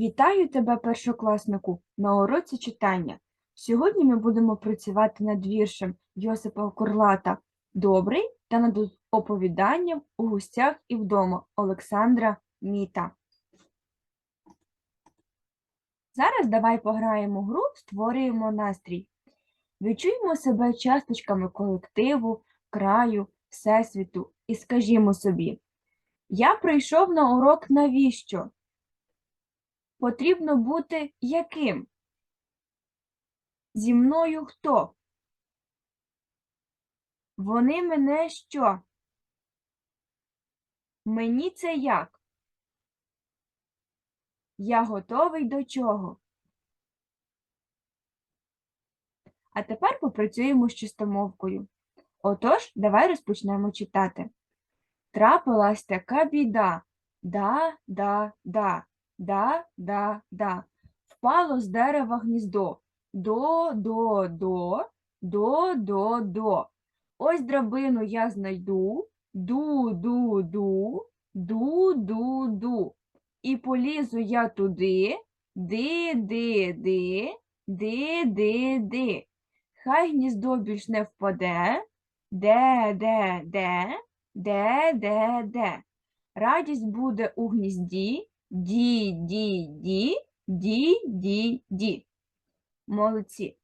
Вітаю тебе, першокласнику, на уроці читання. Сьогодні ми будемо працювати над віршем Йосипа Курлата Добрий та над оповіданням у гостях і вдома Олександра Міта. Зараз давай пограємо гру, створюємо настрій. Відчуємо себе часточками колективу, краю, всесвіту і скажімо собі: Я прийшов на урок навіщо? Потрібно бути яким? Зі мною хто? Вони мене що? Мені це як? Я готовий до чого? А тепер попрацюємо з чистомовкою. Отож, давай розпочнемо читати. Трапилась така біда. Да, да, да. Да, да, да. Впало з дерева гніздо. До, до, до, до, до, до. Ось драбину я знайду. Ду, ду, ду, ду, ду, ду. І полізу я туди. Ди, ди, ди, ди, ди, ди. Хай гніздо більш не впаде. Де, де, де, де, де, де. Радість буде у гнізді. Ді, ді, ді, ді, ді, ді. Молодці.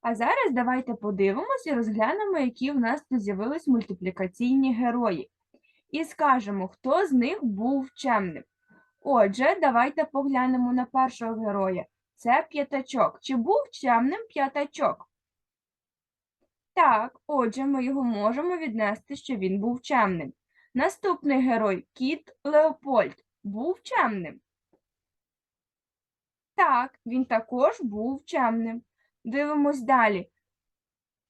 А зараз давайте подивимось і розглянемо, які в нас тут з'явились мультиплікаційні герої. І скажемо, хто з них був чемним. Отже, давайте поглянемо на першого героя. Це п'ятачок. Чи був чемним п'ятачок? Так, отже, ми його можемо віднести, що він був чемним. Наступний герой кіт Леопольд був чемним. Так, він також був чемним. Дивимось далі.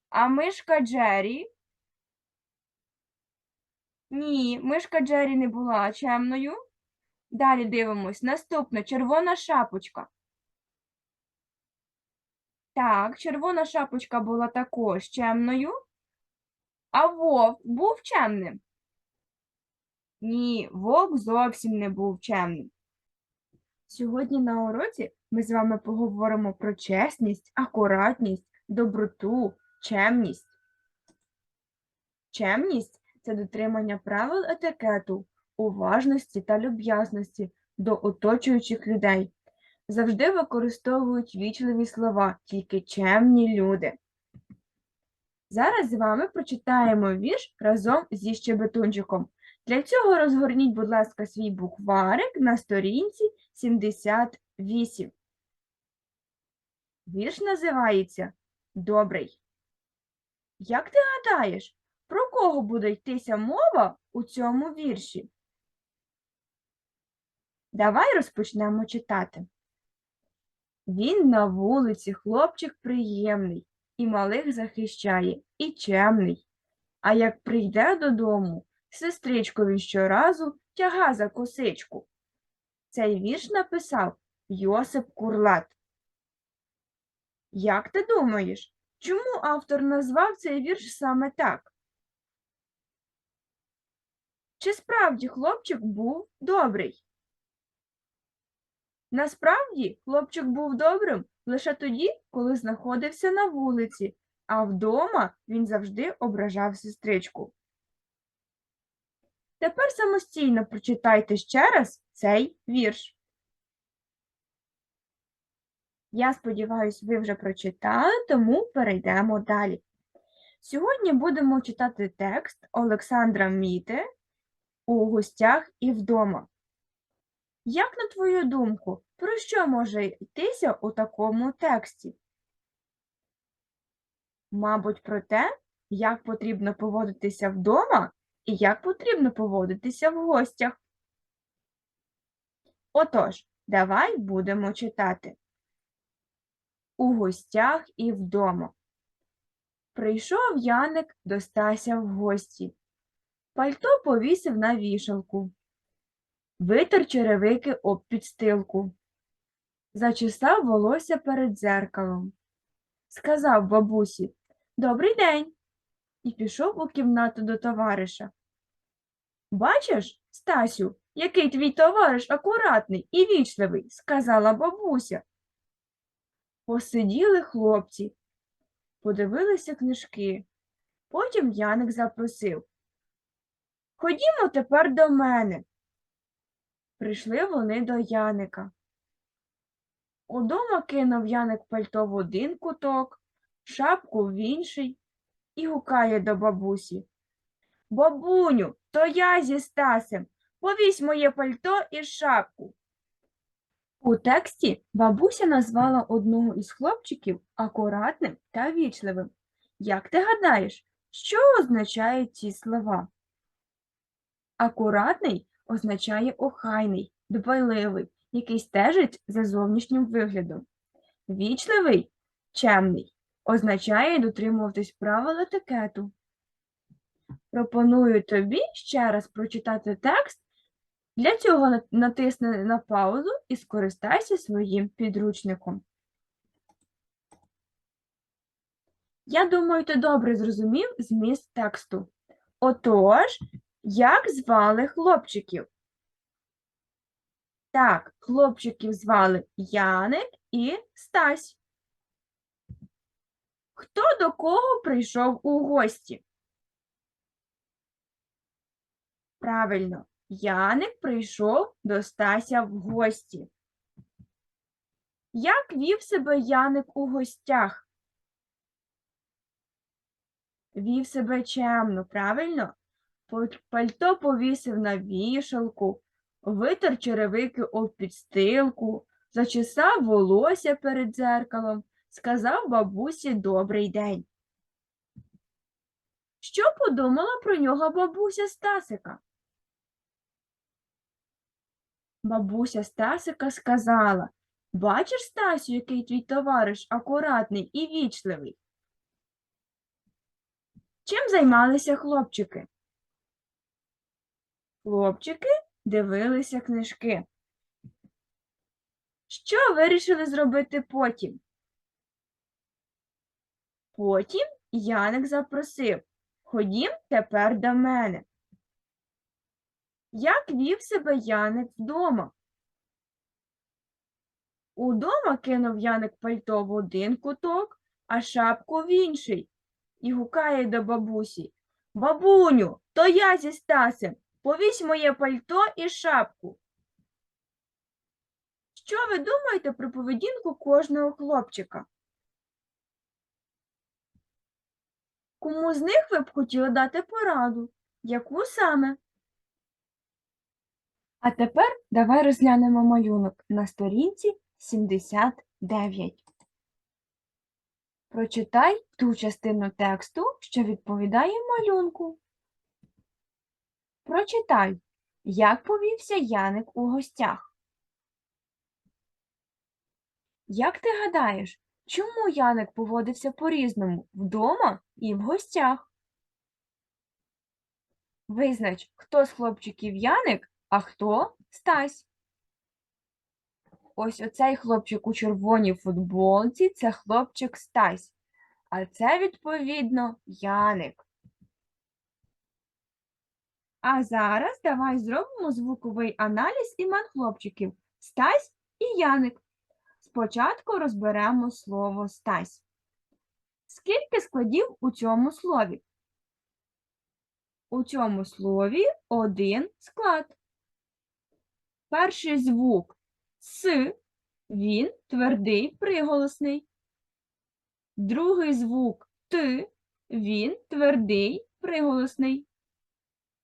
А мишка Джері? Ні, мишка Джері не була чемною. Далі дивимось. Наступна червона шапочка. Так, червона шапочка була також чемною. А вовк був чемним? Ні, вовк зовсім не був чемним. Сьогодні на уроці ми з вами поговоримо про чесність, акуратність, доброту, чемність. Чемність це дотримання правил етикету, уважності та люб'язності до оточуючих людей. Завжди використовують вічливі слова, тільки чемні люди. Зараз з вами прочитаємо вірш разом зі щебетунчиком. Для цього розгорніть, будь ласка, свій букварик на сторінці 78. Вірш називається Добрий. Як ти гадаєш, про кого буде йтися мова у цьому вірші? Давай розпочнемо читати. Він на вулиці хлопчик приємний, і малих захищає, і чемний. А як прийде додому, сестричку він щоразу тяга за косичку. Цей вірш написав Йосип Курлат. Як ти думаєш, чому автор назвав цей вірш саме так? Чи справді хлопчик був добрий? Насправді хлопчик був добрим лише тоді, коли знаходився на вулиці, а вдома він завжди ображав сестричку. Тепер самостійно прочитайте ще раз цей вірш. Я сподіваюся, ви вже прочитали, тому перейдемо далі. Сьогодні будемо читати текст Олександра Міти у гостях і вдома. Як на твою думку, про що може йтися у такому тексті? Мабуть, про те, як потрібно поводитися вдома і як потрібно поводитися в гостях. Отож, давай будемо читати. У гостях і вдома. Прийшов Яник до Стася в гості. Пальто повісив на вішалку. Витер черевики об підстилку. Зачесав волосся перед дзеркалом. Сказав бабусі Добрий день і пішов у кімнату до товариша. Бачиш, Стасю, який твій товариш акуратний і вічливий, сказала бабуся. Посиділи хлопці, подивилися книжки. Потім Яник запросив. Ходімо тепер до мене. Прийшли вони до Яника. Удома кинув Яник пальто в один куток, шапку в інший і гукає до бабусі. Бабуню, то я зі Стасем. Повісь моє пальто і шапку. У тексті бабуся назвала одного із хлопчиків акуратним та вічливим. Як ти гадаєш, що означають ці слова? Акуратний означає охайний, дбайливий, який стежить за зовнішнім виглядом. Вічливий, чемний, означає дотримуватись правил етикету. Пропоную тобі ще раз прочитати текст. Для цього натисни на паузу і скористайся своїм підручником. Я думаю, ти добре зрозумів зміст тексту. Отож, як звали хлопчиків? Так, хлопчиків звали Яник і Стась. Хто до кого прийшов у гості? Правильно, Яник прийшов до Стася в гості. Як вів себе Яник у гостях? Вів себе чемно, правильно? Пальто повісив на вішалку, витер черевики об підстилку, зачесав волосся перед дзеркалом, сказав бабусі добрий день. Що подумала про нього бабуся Стасика? Бабуся Стасика сказала, бачиш, Стасю, який твій товариш акуратний і вічливий. Чим займалися хлопчики? Хлопчики дивилися книжки. Що вирішили зробити потім? Потім Яник запросив Ходім тепер до мене. Як вів себе Яник вдома? Удома кинув Яник пальто в один куток, а шапку в інший, і гукає до бабусі. Бабуню, то я зі Стасем. Повісь моє пальто і шапку. Що ви думаєте про поведінку кожного хлопчика? Кому з них ви б хотіли дати пораду? Яку саме? А тепер давай розглянемо малюнок на сторінці 79. Прочитай ту частину тексту, що відповідає малюнку. Прочитай, як повівся Яник у гостях. Як ти гадаєш, чому Яник поводився по-різному вдома і в гостях? Визнач, хто з хлопчиків Яник, а хто Стась. Ось оцей хлопчик у червоній футболці це хлопчик Стась, а це, відповідно, Яник. А зараз давай зробимо звуковий аналіз імен хлопчиків Стась і Яник. Спочатку розберемо слово Стась. Скільки складів у цьому слові? У цьому слові один склад. Перший звук С, він твердий приголосний. Другий звук Т, він твердий приголосний.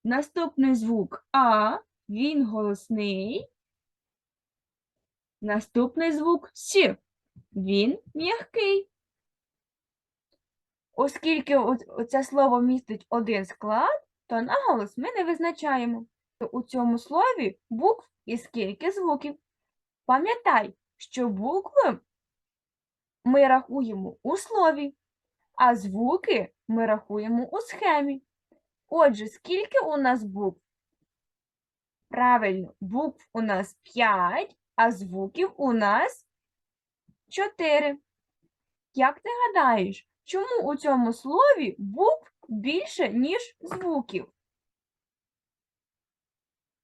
Наступний звук А, він голосний. Наступний звук С, він м'який. Оскільки оце слово містить один склад, то наголос ми не визначаємо. У цьому слові букв і скільки звуків. Пам'ятай, що букви ми рахуємо у слові, а звуки ми рахуємо у схемі. Отже, скільки у нас букв? Правильно, букв у нас 5, а звуків у нас 4. Як ти гадаєш, чому у цьому слові букв більше, ніж звуків?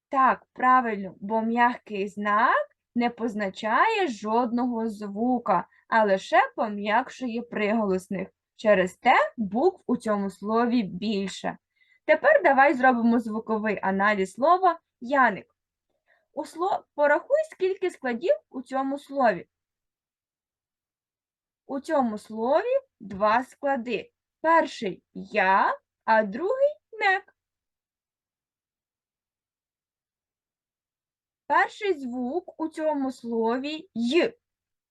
Так, правильно, бо м'який знак не позначає жодного звука, а лише пом'якшує приголосних. Через те букв у цьому слові більше. Тепер давай зробимо звуковий аналіз слова Яник. У сло... Порахуй, скільки складів у цьому слові. У цьому слові два склади. Перший я, а другий нек. Перший звук у цьому слові й.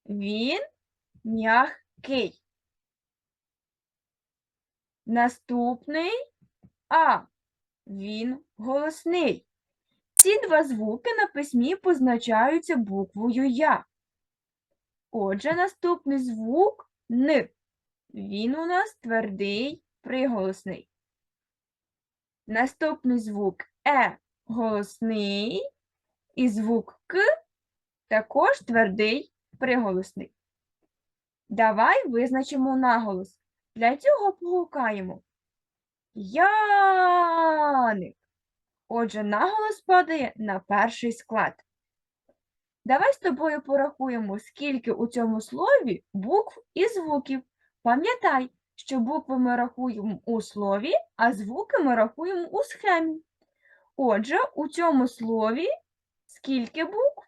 Він м'який. Наступний а. Він голосний. Ці два звуки на письмі позначаються буквою Я. Отже, наступний звук Н. Він у нас твердий приголосний. Наступний звук Е голосний і звук К також твердий приголосний. Давай визначимо наголос. Для цього погукаємо. Яник. Отже, наголос падає на перший склад. Давай з тобою порахуємо, скільки у цьому слові букв і звуків. Пам'ятай, що букви ми рахуємо у слові, а звуки ми рахуємо у схемі. Отже, у цьому слові скільки букв?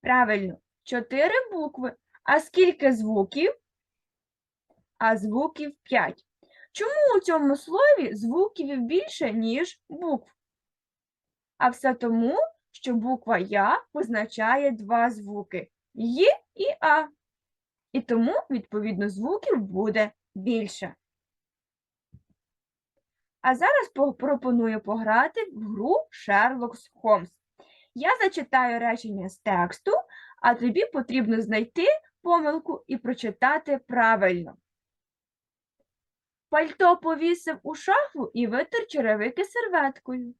Правильно, чотири букви. А скільки звуків? А звуків п'ять. Чому у цьому слові звуків більше, ніж букв? А все тому, що буква Я позначає два звуки Й і А. І тому, відповідно, звуків буде більше. А зараз пропоную пограти в гру Sherlock Holmes. Я зачитаю речення з тексту, а тобі потрібно знайти помилку і прочитати правильно. Пальто повісив у шафу і витер черевики серветкою.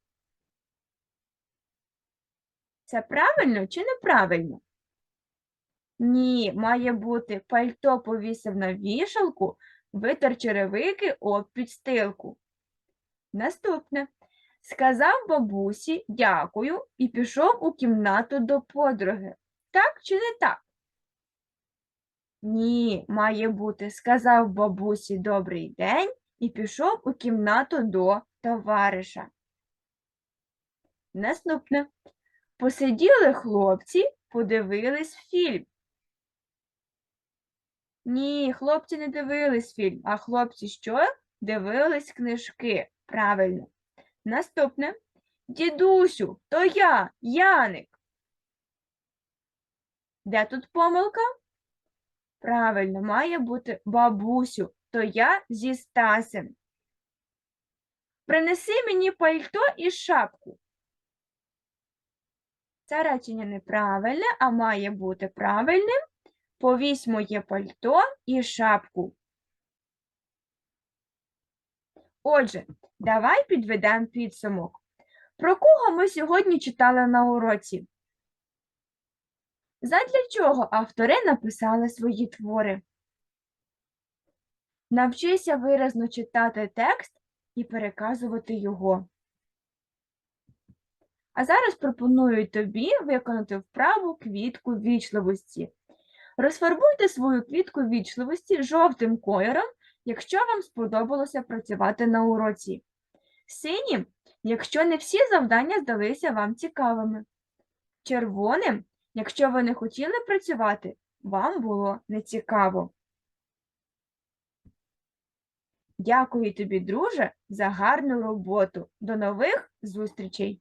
Це правильно чи неправильно? Ні, має бути пальто повісив на вішалку, витер черевики об підстилку. Наступне. Сказав бабусі дякую і пішов у кімнату до подруги. Так чи не так? Ні, має бути, сказав бабусі добрий день і пішов у кімнату до товариша. Наступне. Посиділи хлопці, подивились фільм. Ні, хлопці не дивились фільм, а хлопці що? Дивились книжки. Правильно. Наступне. Дідусю, то я, Яник. Де тут помилка? Правильно, має бути бабусю, то я зі Стасем. Принеси мені пальто і шапку. Це речення неправильне, а має бути правильним. Повісь моє пальто і шапку. Отже, давай підведемо підсумок. Про кого ми сьогодні читали на уроці? Задля чого автори написали свої твори? Навчися виразно читати текст і переказувати його. А зараз пропоную тобі виконати вправу квітку вічливості. Розфарбуйте свою квітку вічливості жовтим кольором, якщо вам сподобалося працювати на уроці. Синім, якщо не всі завдання здалися вам цікавими. Червоним, якщо ви не хотіли працювати, вам було нецікаво. Дякую тобі, друже, за гарну роботу. До нових зустрічей!